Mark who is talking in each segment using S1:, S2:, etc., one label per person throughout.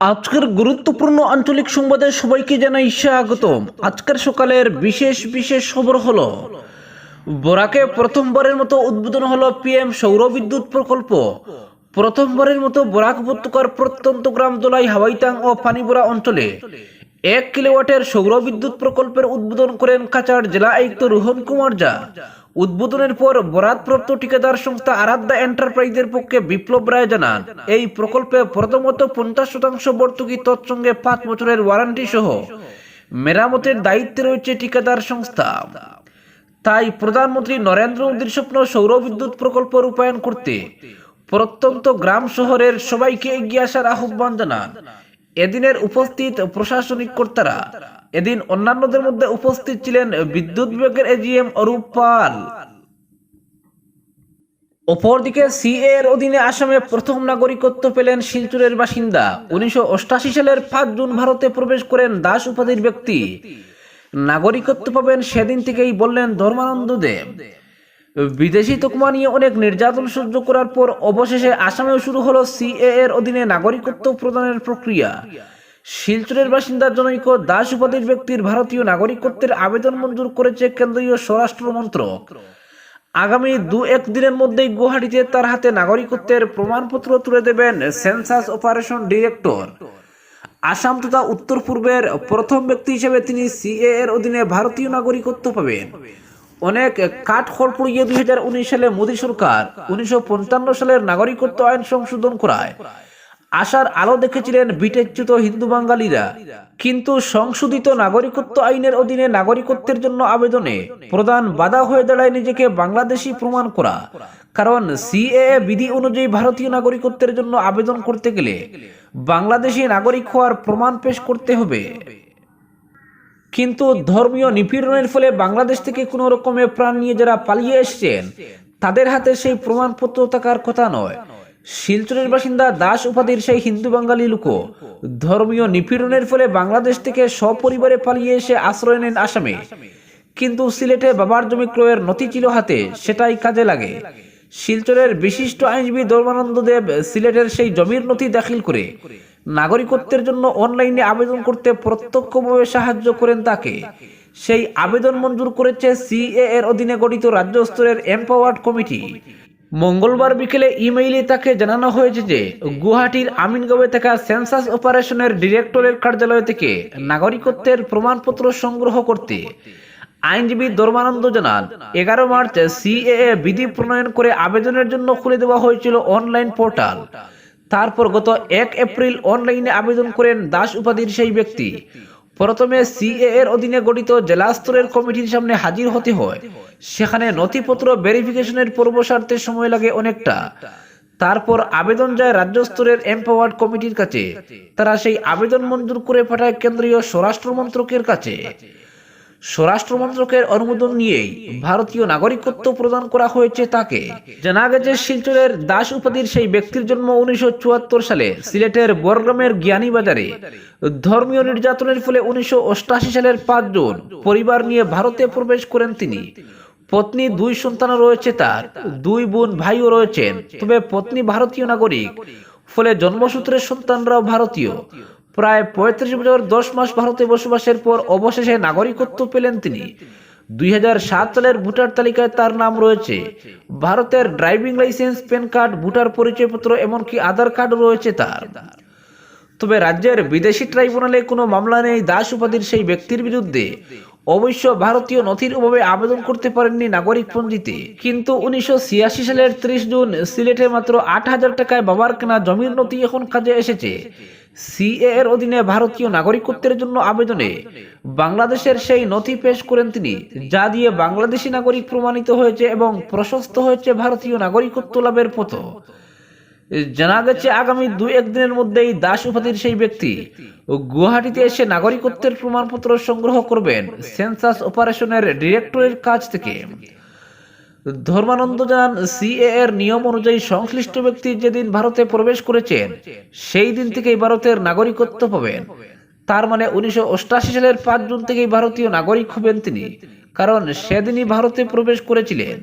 S1: আজকের গুরুত্বপূর্ণ আঞ্চলিক সংবাদে সবাইকে জানাই স্বাগতম। আজকের সকালের বিশেষ বিশেষ খবর হলো, বরাকে প্রথমবারের মতো উদ্বোধন হলো পিএম সৌর বিদ্যুৎ প্রকল্প। প্রথমবারের মতো বরাক উপত্যকার প্রত্যন্ত গ্রাম দোলাই, হাওয়াইতাং ও পানিবোরা অঞ্চলে এক কিলোওয়াটের সৌর বিদ্যুৎ প্রকল্পের উদ্বোধন করেন কাছাড় জেলা আয়ুক্ত রোহন কুমার জা উদ্বোধনের পর বরাদপ্রাপ্ত ঠিকাদার সংস্থা আরাধ্যা এন্টারপ্রাইজের পক্ষে বিপ্লব রায় জানান, এই প্রকল্পে প্রথমত পঞ্চাশ শতাংশ ভর্তুকি তৎসঙ্গে পাঁচ বছরের ওয়ারান্টি সহ মেরামতের দায়িত্বে রয়েছে ঠিকাদার সংস্থা। তাই প্রধানমন্ত্রী নরেন্দ্র মোদীর স্বপ্ন সৌর বিদ্যুৎ প্রকল্প রূপায়ণ করতে প্রত্যন্ত গ্রাম শহরের সবাইকে এগিয়ে আসার আহ্বান জানান। এদিনের উপস্থিত প্রশাসনিক কর্তারা এদিন অন্যান্যদের মধ্যে উপস্থিত ছিলেন বিদ্যুৎ বিভাগের এজিএম অরূপ পাল। অপরদিকে সিএ এর অধীনে আসামে প্রথম নাগরিকত্ব পেলেন শিলচুরের বাসিন্দা। উনিশশো সালের পাঁচ জুন ভারতে প্রবেশ করেন দাস উপাধির ব্যক্তি। নাগরিকত্ব পাবেন সেদিন থেকেই বললেন ধর্মানন্দ দেব। বিদেশি তকমা নিয়ে অনেক নির্যাতন সহ্য করার পর অবশেষে আসামেও শুরু হলো সিএ এর অধীনে নাগরিকত্ব প্রদানের প্রক্রিয়া। শিলচরের বাসিন্দা জনৈক দাস উপাধির ব্যক্তির ভারতীয় নাগরিকত্বের আবেদন মঞ্জুর করেছে কেন্দ্রীয় স্বরাষ্ট্র মন্ত্রক। আগামী দু এক দিনের মধ্যেই গুয়াহাটিতে তার হাতে নাগরিকত্বের প্রমাণপত্র তুলে দেবেন সেন্সাস অপারেশন ডিরেক্টর। আসাম তথা উত্তর পূর্বের প্রথম ব্যক্তি হিসেবে তিনি সিএ এর অধীনে ভারতীয় নাগরিকত্ব পাবেন। অনেক কাঠ খড় পুড়িয়ে দুই হাজার উনিশ সালে মোদী সরকার উনিশশো পঞ্চান্ন সালের নাগরিকত্ব আইন সংশোধন করায়। আশার আলো দেখেছিলেন বিটেচ্যুত হিন্দু বাঙালিরা। কিন্তু সংশোধিত নাগরিকত্ব আইনের অধীনে নাগরিকত্বের জন্য আবেদনে প্রধান বাধা হয়ে দাঁড়ায় নিজেকে বাংলাদেশি প্রমাণ করা। কারণ সিএএ বিধি অনুযায়ী ভারতীয় নাগরিকত্বের জন্য আবেদন করতে গেলে বাংলাদেশি নাগরিক হওয়ার প্রমাণ পেশ করতে হবে। কিন্তু ধর্মীয় নিপীড়নের ফলে বাংলাদেশ থেকে কোনো রকমে প্রাণ নিয়ে যারা পালিয়ে এসছেন, তাদের হাতে সেই প্রমাণপত্র থাকার কথা নয়। শিলচরের বাসিন্দা দাস উপাধির সেই হিন্দু বাঙালি লোক ধর্মীয় নিপীড়নের ফলে বাংলাদেশ থেকে সপরিবারে পালিয়ে এসে আশ্রয় নেন আসামে। কিন্তু সিলেটে বাবার জমি ক্রয়ের নথি ছিল হাতে, সেটাই কাজে লাগে। শিলচরের বিশিষ্ট আইনজীবী ধর্মানন্দ দেব সিলেটের সেই জমির নথি দাখিল করে নাগরিকত্বের জন্য অনলাইনে আবেদন করতে প্রত্যক্ষভাবে সাহায্য করেন তাকে। সেই আবেদন মঞ্জুর করেছে সিএ এর অধীনে গঠিত রাজ্য স্তরের এম্পাওয়ার্ড কমিটি। মঙ্গলবার বিকেলে ইমেইলে তাকে জানানো হয়েছে যে, গুয়াহাটির আমিনগাঁওয়ে থাকা সেন্সাস অপারেশনের ডিরেক্টরের কার্যালয় থেকে নাগরিকত্বের প্রমাণপত্র সংগ্রহ করতে আইনজীবী ধর্মানন্দ জানান, এগারো মার্চ সিএএ বিধি প্রণয়ন করে আবেদনের জন্য খুলে দেওয়া হয়েছিল অনলাইন পোর্টাল। তারপর গত এক এপ্রিল অনলাইনে আবেদন করেন দাস উপাধির সেই ব্যক্তি। প্রথমে সিএ এর অধীনে গঠিত জেলা স্তরের কমিটির সামনে হাজির হতে হয়। সেখানে নথিপত্র ভেরিফিকেশনের পূর্বশার্থে সময় লাগে অনেকটা। তারপর আবেদন যায় রাজ্য স্তরের এম্পাওয়ার্ড কমিটির কাছে। তারা সেই আবেদন মঞ্জুর করে পাঠায় কেন্দ্রীয় স্বরাষ্ট্র মন্ত্রকের কাছে। স্বরাষ্ট্র মন্ত্রকের অনুমোদন নিয়েই ভারতীয় নাগরিকত্ব প্রদান করা হয়েছে তাকে। জানা গেছে শিলচরের দাস উপাধির সেই ব্যক্তির জন্ম উনিশশো সালে সিলেটের বরগ্রামের জ্ঞানী বাজারে। ধর্মীয় নির্যাতনের ফলে উনিশশো সালের পাঁচ জুন পরিবার নিয়ে ভারতে প্রবেশ করেন তিনি। পত্নী, দুই সন্তান রয়েছে তার। দুই বোন, ভাইও রয়েছেন। তবে পত্নী ভারতীয় নাগরিক। ফলে জন্মসূত্রের সন্তানরাও ভারতীয়। প্রায় পঁয়ত্রিশ বছর, দশ মাস ভারতে বসবাসের পর অবশেষে নাগরিকত্ব পেলেন তিনি। দুই সাত সালের ভোটার তালিকায় তার নাম রয়েছে। ভারতের driving licence, PAN card, voter পরিচয়পত্র, এমনকি আধার কার্ড রয়েছে তার। তবে রাজ্যের বিদেশি ট্রাইব্যুনালে কোনো মামলা নেই, দাস উপাধির সেই ব্যক্তির বিরুদ্ধে। অবশ্য ভারতীয় নথির অভাবে আবেদন করতে পারেননি নাগরিক পঞ্জিতে। কিন্তু উনিশশো ছিয়াশি সালের ত্রিশ জুন সিলেটে মাত্র আট হাজার টাকায় বাবার কেনা জমির নথি এখন কাজে এসেছে। সিএ এর অধীনে ভারতীয় নাগরিকত্বের জন্য আবেদনে বাংলাদেশের সেই নথি পেশ করেন তিনি, যা দিয়ে বাংলাদেশি নাগরিক প্রমাণিত হয়েছে এবং প্রশস্ত হয়েছে ভারতীয় নাগরিকত্ব লাভের পথ। জানা গেছে, আগামী দু একদিনের মধ্যেই দাস উপাধির সেই ব্যক্তি গুয়াহাটিতে এসে নাগরিকত্বের প্রমাণপত্র সংগ্রহ করবেন সেন্সাস অপারেশনের ডিরেক্টরের কাছ থেকে। ধর্মানন্দ জানান সিএ এর নিয়ম অনুযায়ী সংশ্লিষ্ট ব্যক্তি যেদিন ভারতে প্রবেশ করেছেন, সেই দিন থেকেই ভারতের নাগরিকত্ব পাবেন। তার মানে উনিশশো সালের পাঁচ জুন থেকেই ভারতীয় নাগরিক হবেন তিনি। কারণ সেদিনই ভারতে প্রবেশ করেছিলেন।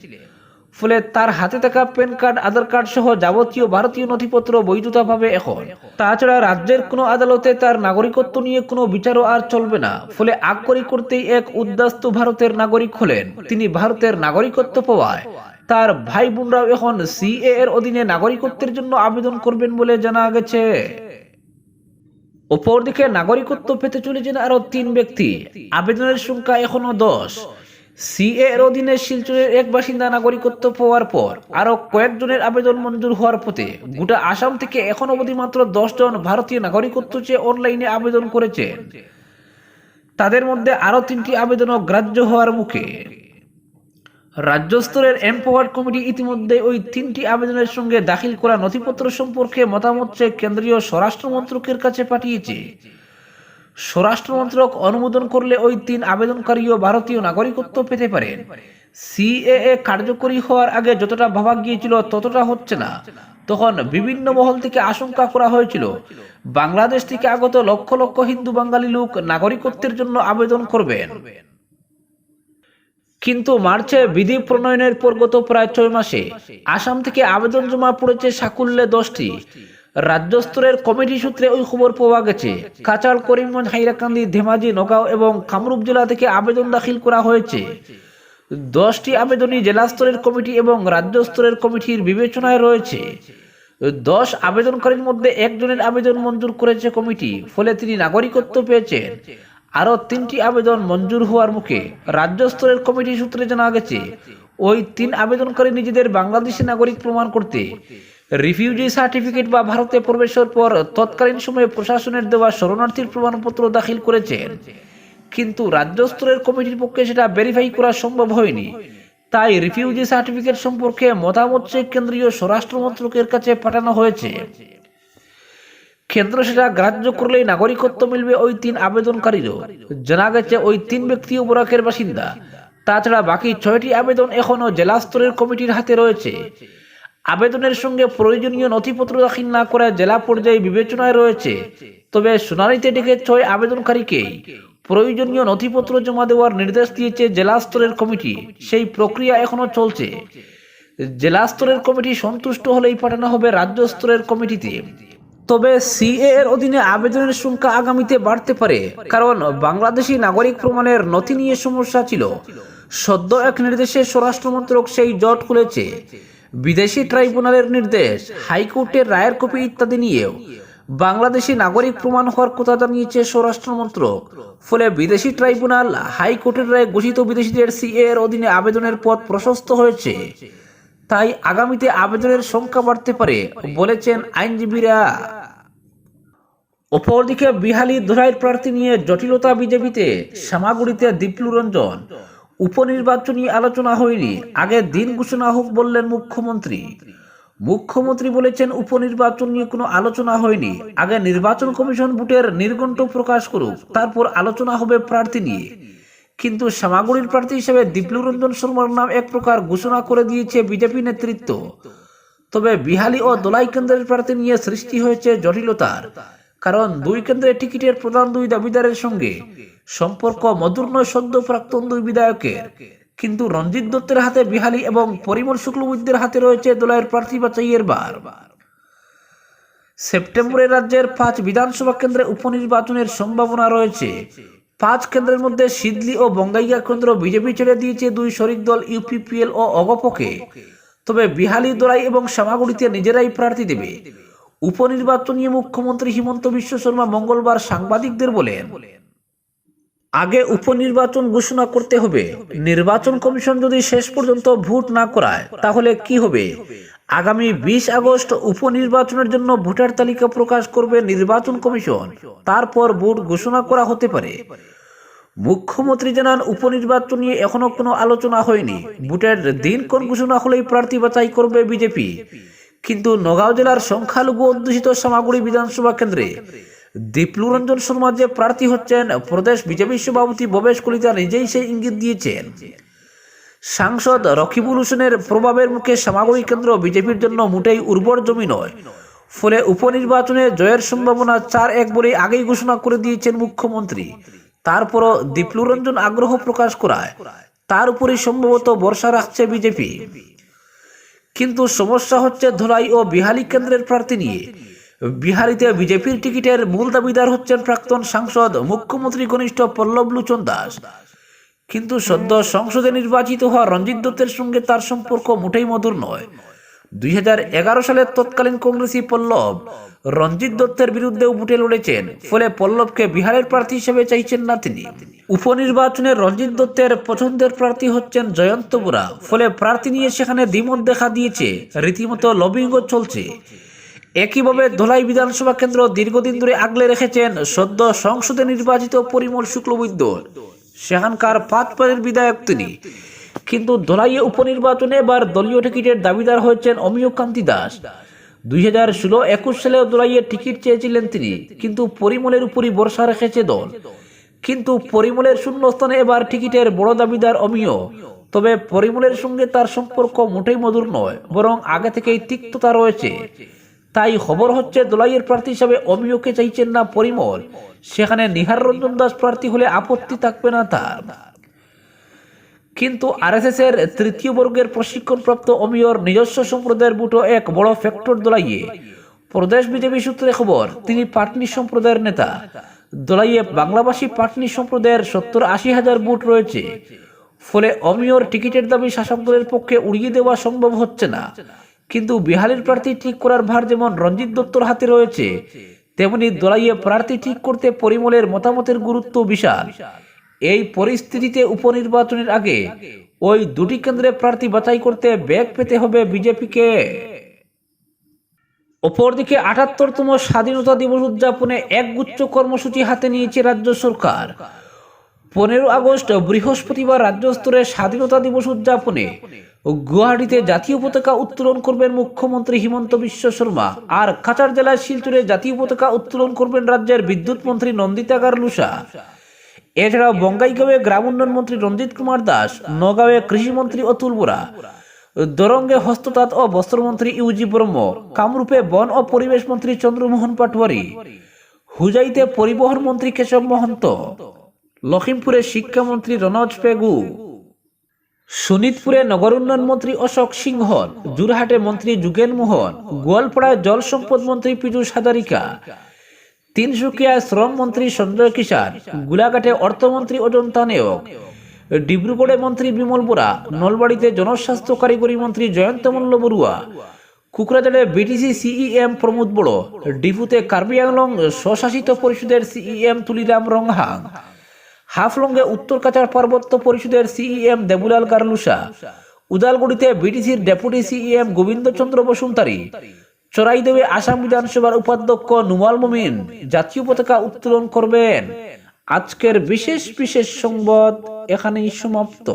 S1: ফলে তার হাতে থাকা প্যান কার্ড, আধার কার্ড সহ যাবতীয় ভারতীয় নথিপত্র বৈধতা পাবে এখন। তাছাড়া রাজ্যের কোনো আদালতে তার নাগরিকত্ব নিয়ে কোনো বিচারও আর চলবে না। ফলে আগ্রহী করতেই এক উদ্বাস্ত ভারতের নাগরিক হলেন। তিনি ভারতের নাগরিকত্ব পাওয়ায়। তার ভাই বোনরাও এখন সিএ এর অধীনে নাগরিকত্বের জন্য আবেদন করবেন বলে জানা গেছে। অপরদিকে নাগরিকত্ব পেতে চলেছেন আরও তিন ব্যক্তি। আবেদনের সংখ্যা এখনও দশ। সিএ এর অধীনে শিলচরের এক বাসিন্দা নাগরিকত্ব পাওয়ার পর আরও কয়েকজনের আবেদন মঞ্জুর হওয়ার পথে গোটা আসাম থেকে এখন অবধি মাত্র জন ভারতীয় নাগরিকত্ব চেয়ে অনলাইনে আবেদন করেছেন তাদের মধ্যে আরও তিনটি আবেদনও গ্রাহ্য হওয়ার মুখে। রাজ্য স্তরের এমপাওয়ার্ড কমিটি ইতিমধ্যে ওই তিনটি আবেদনের সঙ্গে দাখিল করা নথিপত্র সম্পর্কে মতামত চেয়ে কেন্দ্রীয় স্বরাষ্ট্র মন্ত্রকের কাছে পাঠিয়েছে। স্বরাষ্ট্র মন্ত্রক অনুমোদন করলে ওই তিন আবেদনকারীও ভারতীয় নাগরিকত্ব পেতে পারেন সিএএ কার্যকরী হওয়ার আগে যতটা ভাবা গিয়েছিল ততটা হচ্ছে না। তখন বিভিন্ন মহল থেকে আশঙ্কা করা হয়েছিল, বাংলাদেশ থেকে আগত লক্ষ লক্ষ হিন্দু বাঙালি লোক নাগরিকত্বের জন্য আবেদন করবেন। কিন্তু মার্চে বিধি প্রণয়নের পর গত প্রায় ছয় মাসে আসাম থেকে আবেদন জমা পড়েছে সাকুল্যে দশটি। রাজ্য স্তরের কমিটি সূত্রে ওই খবর পাওয়া গেছে। কাচাল, করিমগঞ্জ, হাইরাকান্দি, ধেমাজি, নগাঁও এবং কামরূপ জেলা থেকে আবেদন দাখিল করা হয়েছে। দশটি আবেদনই জেলা স্তরের কমিটি এবং রাজ্য স্তরের কমিটির বিবেচনায় রয়েছে। দশ আবেদনকারীর মধ্যে একজনের আবেদন মঞ্জুর করেছে কমিটি, ফলে তিনি নাগরিকত্ব পেয়েছেন। আরও তিনটি আবেদন মঞ্জুর হওয়ার মুখে রাজ্য স্তরের কমিটি সূত্রে জানা গেছে, ওই তিন আবেদনকারী নিজেদের বাংলাদেশি নাগরিক প্রমাণ করতে রিফিউজি সার্টিফিকেট বা ভারতে প্রবেশের পর তৎকালীন সময়ে প্রশাসনের দেওয়া শরণার্থীর প্রমাণপত্র দাখিল করেছেন। কিন্তু রাজ্য স্তরের কমিটির পক্ষে সেটা ভেরিফাই করা সম্ভব হয়নি। তাই রিফিউজি সার্টিফিকেট সম্পর্কে মতামত চেয়ে কেন্দ্রীয় স্বরাষ্ট্র মন্ত্রকের কাছে পাঠানো হয়েছে। কেন্দ্র সেটা গ্রাহ্য করলেই নাগরিকত্ব মিলবে ওই তিন আবেদনকারীরও। জানা গেছে ওই তিন ব্যক্তি বরাকের বাসিন্দা। তাছাড়া বাকি ছয়টি আবেদন এখনও জেলা স্তরের কমিটির হাতে রয়েছে। আবেদনের সঙ্গে প্রয়োজনীয় নথিপত্র দাখিল না করে জেলা পর্যায়ে বিবেচনায় রয়েছে। তবে শুনানিতে ডেকে ছয় আবেদনকারীকেই প্রয়োজনীয় নথিপত্র জমা দেওয়ার নির্দেশ দিয়েছে জেলা স্তরের কমিটি। সেই প্রক্রিয়া এখনও চলছে। জেলা স্তরের কমিটি সন্তুষ্ট হলেই পাঠানো হবে রাজ্য স্তরের কমিটিতে। তবে সিএ এর অধীনে আবেদনের সংখ্যা আগামীতে বাড়তে পারে, কারণ বাংলাদেশি নাগরিক প্রমাণের নথি নিয়ে সমস্যা ছিল। সদ্য এক নির্দেশে স্বরাষ্ট্র মন্ত্রক সেই জট খুলেছে। বিদেশি ট্রাইব্যুনালের নির্দেশ, হাইকোর্টের রায়ের কপি ইত্যাদি নিয়েও। বাংলাদেশি নাগরিক প্রমাণ হওয়ার কথা জানিয়েছে স্বরাষ্ট্র মন্ত্রক। ফলে বিদেশি ট্রাইব্যুনাল হাইকোর্টের রায়ে ঘোষিত বিদেশিদের সিএ এর অধীনে আবেদনের পথ প্রশস্ত হয়েছে। তাই আগামীতে আবেদনের সংখ্যা বাড়তে পারে, বলেছেন আইনজীবীরা। অপরদিকে বিহালি ধরাইয়ের প্রার্থী নিয়ে জটিলতা বিজেপিতে শ্যামাগুড়িতে দীপ্লু রঞ্জন। উপনির্বাচনী আলোচনা হয়নি। আগে দিন ঘোষণা হোক বললেন মুখ্যমন্ত্রী। মুখ্যমন্ত্রী বলেছেন, উপনির্বাচন নিয়ে কোনো আলোচনা হয়নি। আগে নির্বাচন কমিশন ভোটের নির্ঘণ্ট প্রকাশ করুক, তারপর আলোচনা হবে প্রার্থী নিয়ে। কিন্তু শ্যামাগুড়ির প্রার্থী হিসেবে দীপ্লু রঞ্জন শর্মার নাম এক প্রকার ঘোষণা করে দিয়েছে বিজেপি নেতৃত্ব। তবে বিহালি ও দোলাই কেন্দ্রের প্রার্থী নিয়ে সৃষ্টি হয়েছে জটিলতার। কারণ দুই কেন্দ্রের টিকিটের প্রধান দুই দাবিদারের সঙ্গে সম্পর্ক মধুর নয়, সদ্য প্রাক্তন দুই বিধায়কের। কিন্তু রঞ্জিত দত্তের হাতে বিহালি এবং পরিমল শুক্লবৈদ্যের হাতে রয়েছে দোলাইয়ের প্রার্থী বাছাইয়ের বার। সেপ্টেম্বরে রাজ্যের পাঁচ বিধানসভা কেন্দ্রে উপনির্বাচনের সম্ভাবনা রয়েছে। পাঁচ কেন্দ্রের মধ্যে সিদলি ও বঙ্গাইয়া কেন্দ্র বিজেপি ছেড়ে দিয়েছে দুই শরিক দল, ইউপিপিএল ও অগপকে। তবে বিহালি, দোলাই এবং শ্যামাগুড়িতে নিজেরাই প্রার্থী দেবে। উপনির্বাচন নিয়ে মুখ্যমন্ত্রী হিমন্ত বিশ্ব শর্মা মঙ্গলবার সাংবাদিকদের বলেন, আগে উপনির্বাচন ঘোষণা করতে হবে। নির্বাচন কমিশন যদি শেষ পর্যন্ত ভোট না করায়, তাহলে কি হবে? আগামী বিশ আগস্ট উপনির্বাচনের জন্য ভোটার তালিকা প্রকাশ করবে নির্বাচন কমিশন। তারপর ভোট ঘোষণা করা হতে পারে। মুখ্যমন্ত্রী জানান, উপনির্বাচন নিয়ে এখনও কোনো আলোচনা হয়নি। ভোটের দিন কোন ঘোষণা হলেই প্রার্থী বাছাই করবে বিজেপি। কিন্তু নগাঁও জেলার সংখ্যালঘু অধ্যুষিত সামাগুড়ি বিধানসভা কেন্দ্রে দীপ্লু রঞ্জন শর্মা যে প্রার্থী হচ্ছেন, প্রদেশ বিজেপি সভাপতি ভবেশ কলিতা নিজেই সেই ইঙ্গিত দিয়েছেন। সাংসদ রকিবুল হোসেনের প্রভাবের মুখে সামাগুড়ি কেন্দ্র বিজেপির জন্য মোটেই উর্বর জমি নয়। ফলে উপনির্বাচনে জয়ের সম্ভাবনা চার এক বলে আগেই ঘোষণা করে দিয়েছেন মুখ্যমন্ত্রী। তারপরও দীপ্লু রঞ্জন আগ্রহ প্রকাশ করায়, তার উপরে সম্ভবত বর্ষা রাখছে বিজেপি। কিন্তু সমস্যা হচ্ছে ধলাই ও বিহালি কেন্দ্রের প্রার্থী নিয়ে। বিহারিতে বিজেপির টিকিটের মূল দাবিদার হচ্ছেন প্রাক্তন সাংসদ, মুখ্যমন্ত্রী ঘনিষ্ঠ পল্লব লোচন দাস। কিন্তু সদ্য সংসদে নির্বাচিত হওয়া রঞ্জিত দত্তের সঙ্গে তার সম্পর্ক মোটেই মধুর নয়। দুই সালের তৎকালীন কংগ্রেসী পল্লব রঞ্জিত দত্তের বিরুদ্ধেও বুটে লড়েছেন, ফলে পল্লবকে বিহারের প্রার্থী হিসেবে চাইছেন না তিনি। উপনির্বাচনে রঞ্জিত দত্তের পছন্দের প্রার্থী হচ্ছেন জয়ন্ত বোরা, ফলে প্রার্থী নিয়ে সেখানে দ্বিমত দেখা দিয়েছে, রীতিমতো লবিং চলছে। একইভাবে ধলাই বিধানসভা কেন্দ্র দীর্ঘদিন ধরে আগলে রেখেছেন সদ্য সংসদে নির্বাচিত পরিমল শুক্লবৈদ্য। সেখানকার পাঁচবারের বিধায়ক তিনি। কিন্তু ধলাইয়ে উপনির্বাচনে এবার দলীয় টিকিটের দাবিদার হয়েছেন অমিয় কান্তি দাস। দুই হাজার ষোলো একুশ সালেও দোলাইয়ের টিকিট চেয়েছিলেন তিনি, কিন্তু পরিমলের উপরই ভরসা রেখেছে দল। কিন্তু পরিমলের শূন্যস্থানে এবার টিকিটের বড় দাবিদার অমিয়। তবে পরিমলের সঙ্গে তার সম্পর্ক মোটেই মধুর নয়, বরং আগে থেকেই তিক্ততা রয়েছে। তাই খবর হচ্ছে দোলাইয়ের প্রার্থী হিসাবে অমিয়কে চাইছেন না পরিমল। সেখানে নিহার রঞ্জন দাস প্রার্থী হলে আপত্তি থাকবে না তার। কিন্তু আরএসএস এর তৃতীয় বর্গের প্রশিক্ষণপ্রাপ্ত অমিয়র নিজস্ব সম্প্রদায়ের বুটো এক বড় ফ্যাক্টর দোলাইয়ে। প্রদেশ বিজেপি সূত্রে খবর, তিনি পাটনি সম্প্রদায়ের নেতা। দোলাইয়ে বাংলাভাষী পাটনি সম্প্রদায়ের সত্তর আশি হাজার বুট রয়েছে। ফলে অমিয়র টিকিটের দাবি শাসক দলের পক্ষে উড়িয়ে দেওয়া সম্ভব হচ্ছে না। কিন্তু বিহারের প্রার্থী ঠিক করার ভার যেমন রঞ্জিত দত্তর হাতে রয়েছে, তেমনি দোলাইয়ে প্রার্থী ঠিক করতে পরিমলের মতামতের গুরুত্ব বিশাল। এই পরিস্থিতিতে উপনির্বাচনের আগে ওই দুটি কেন্দ্রে প্রার্থী বাছাই করতে ব্যাগ পেতে হবে বিজেপিকে। অপরদিকে আটাত্তরতম স্বাধীনতা দিবস উদযাপনে একগুচ্ছ কর্মসূচি হাতে নিয়েছে রাজ্য সরকার। পনেরো আগস্ট বৃহস্পতিবার রাজ্য স্তরে স্বাধীনতা দিবস উদযাপনে গুয়াহাটিতে জাতীয় পতাকা উত্তোলন করবেন মুখ্যমন্ত্রী হিমন্ত বিশ্ব শর্মা আর কাছাড় জেলার শিলচরে জাতীয় পতাকা উত্তোলন করবেন রাজ্যের বিদ্যুৎ মন্ত্রী নন্দিতা গারলুসা। এছাড়াও বঙ্গাইগাঁওয়ে গ্রাম উন্নয়ন মন্ত্রী রঞ্জিত কুমার দাস, নগাঁওয়ে কৃষিমন্ত্রী অতুল বোরা, দরঙ্গে হস্ততাঁত ও বস্ত্রমন্ত্রী ইউজি ব্রহ্ম, কামরূপে বন ও পরিবেশ মন্ত্রী চন্দ্রমোহন পাটোয়ারি, হুজাইতে পরিবহন মন্ত্রী কেশব মহন্ত, লখিমপুরে শিক্ষামন্ত্রী রনজ পেগু শোনিতপুরে নগর উন্নয়ন মন্ত্রী অশোক সিংহ জুরহাটে মন্ত্রী যুগেন মোহন, গোয়ালপাড়ায় জল সম্পদ মন্ত্রী পীযূষ হাজারিকা তিনসুকিয়ায় শ্রম মন্ত্রী সঞ্জয় কিষান গুলাঘাটে অর্থমন্ত্রী অজন্তা নেয়ক ডিব্রুগড়ে মন্ত্রী বিমল বোরা, নলবাড়িতে জনস্বাস্থ্য কারিগরি মন্ত্রী জয়ন্ত মল্ল বড়ুয়া, কুকরাঝাড়ে বিটিসি সিইএম প্রমোদ বড়, ডিপুতে কার্বি আংলং স্বশাসিত পরিষদের সিইএম তুলিরাম রংহাং, হাফলংয়ে উত্তর কাছাড় পার্বত্য পরিষদের সিইএম দেবুলাল গারলুসা, উদালগুড়িতে বিটিসির ডেপুটি সিইএম গোবিন্দচন্দ্র বসুমতারি চড়াইদেবে আসাম বিধানসভার উপাধ্যক্ষ নুমাল মুমিন। জাতীয় পতাকা উত্তোলন করবেন। আজকের বিশেষ বিশেষ সংবাদ এখানেই সমাপ্ত।